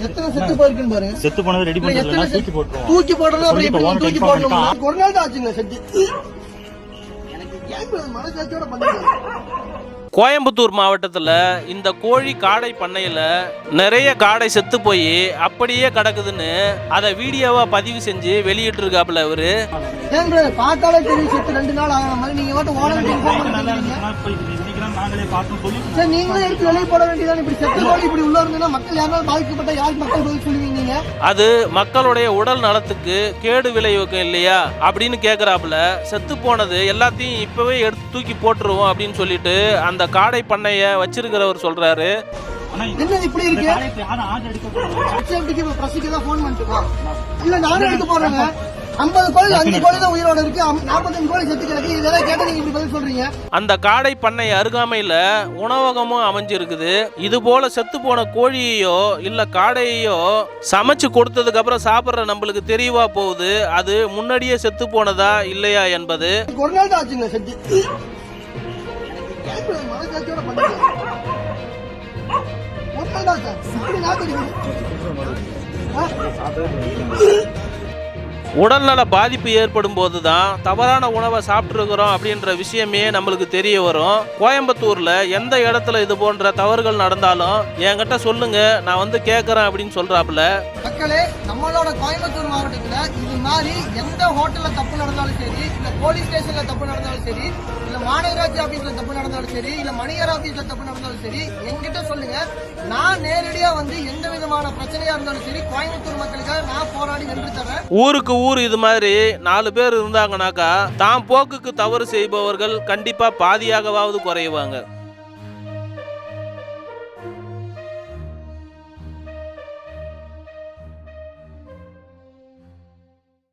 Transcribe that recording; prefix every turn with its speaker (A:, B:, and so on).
A: எத்தனை செத்து போயிருக்குன்னு பாருங்க.
B: செத்து போனதை ரெடி
A: செத்து-
B: தூக்கி போட்டுருவோம்.
A: தூக்கி போடுறது அப்புறம் எப்படி
B: சொல்லிட்டு
A: தூக்கி போடணும் ஒரு நாள் தான் ஆச்சுங்க செத்து.
C: கோயம்புத்தூர் மாவட்டத்தில் இந்த கோழி காடை பண்ணையில் நிறைய காடை செத்து போய் அப்படியே கிடக்குதுன்னு அதை வீடியோவா பதிவு செஞ்சு வெளியிட்டு இருக்காப்புல
A: அவரு பார்த்தாலே தெரியும் செத்து ரெண்டு நாள் ஆகிற மாதிரி. நீங்க மட்டும்
B: நீங்களே
A: எடுத்து வெளியே போட வேண்டியதான் இப்படி செத்து கோழி இப்படி உள்ள இருந்ததுன்னா மக்கள் யாராலும் பாதிக்கப்பட்ட யாருக்கு மக்கள் சொல்லுவீங்க?
C: அது மக்களுடைய உடல் நலத்துக்கு கேடு விளைவிக்கும் இல்லையா அப்படின்னு கேக்குறாப்புல. செத்து போனது எல்லாத்தையும் இப்பவே எடுத்து தூக்கி போட்டுருவோம் அப்படின்னு சொல்லிட்டு அந்த காடை பண்ணைய வச்சிருக்கிறவர் சொல்றாரு.
B: ஆனா
A: என்னது இப்படி இருக்கு?
B: காரியத்தை யாரும் ஆர்டர் எடுக்க போறாங்க
A: ஹெச்எம்டிக்கு இப்ப பிரசிக்கு தான் ஃபோன் பண்ணிட்டுமா இல்ல நானும் எடுக்க போறேங்க ஐம்பது கோழி அஞ்சு கோழி தான் உயிரோட இருக்கு. அம்- நாற்பத்தஞ்சு கோழி செத்து கிடக்கு. இதெல்லாம் கேட்ட நீங்க இப்படி பதில் சொல்றீங்க.
C: அந்த காடை பண்ணை அருகாமையில உணவகமும் அமைஞ்சிருக்குது. இது போல செத்து போன கோழியையோ இல்ல காடையையோ சமைச்சு கொடுத்ததுக்கு அப்புறம் சாப்பிடுற நம்மளுக்கு தெரியவா போகுது. அது முன்னாடியே செத்து போனதா இல்லையா என்பது.
A: ஒரு நாள் தான் ஆச்சுங்க செத்து. ஒரு நாள் தான்.
C: உடல்நல பாதிப்பு ஏற்படும் போது தான் தவறான உணவை சாப்பிட்ருக்கிறோம் அப்படின்ற விஷயமே நம்மளுக்கு தெரிய வரும். கோயம்புத்தூர்ல எந்த இடத்துல இது போன்ற தவறுகள் நடந்தாலும் என்கிட்ட சொல்லுங்க நான் வந்து கேட்கறேன் அப்படின்னு சொல்றாப்புல.
A: மக்களே நம்மளோட கோயம்புத்தூர் மாவட்டத்துல இது மாதிரி எந்த ஹோட்டல்ல தப்பு நடந்தாலும் சரி இல்ல போலீஸ் ஸ்டேஷன்ல தப்பு நடந்தாலும் சரி இல்ல மாநகராட்சி ஆபீஸ்ல தப்பு நடந்தாலும் சரி இல்ல மணியர் ஆபீஸ்ல தப்பு நடந்தாலும் சரி என்கிட்ட சொல்லுங்க. நான் நேரடியா வந்து எந்த விதமான பிரச்சனையா இருந்தாலும் சரி கோயம்புத்தூர் மக்களுக்காக நான் போராடி வென்று தரேன்.
C: ஊருக்கு ஊர் இது மாதிரி நாலு பேர் இருந்தாங்கனாக்கா தான் போக்குக்கு தவறு செய்பவர்கள் கண்டிப்பா பாதியாகவாவது குறையுவாங்க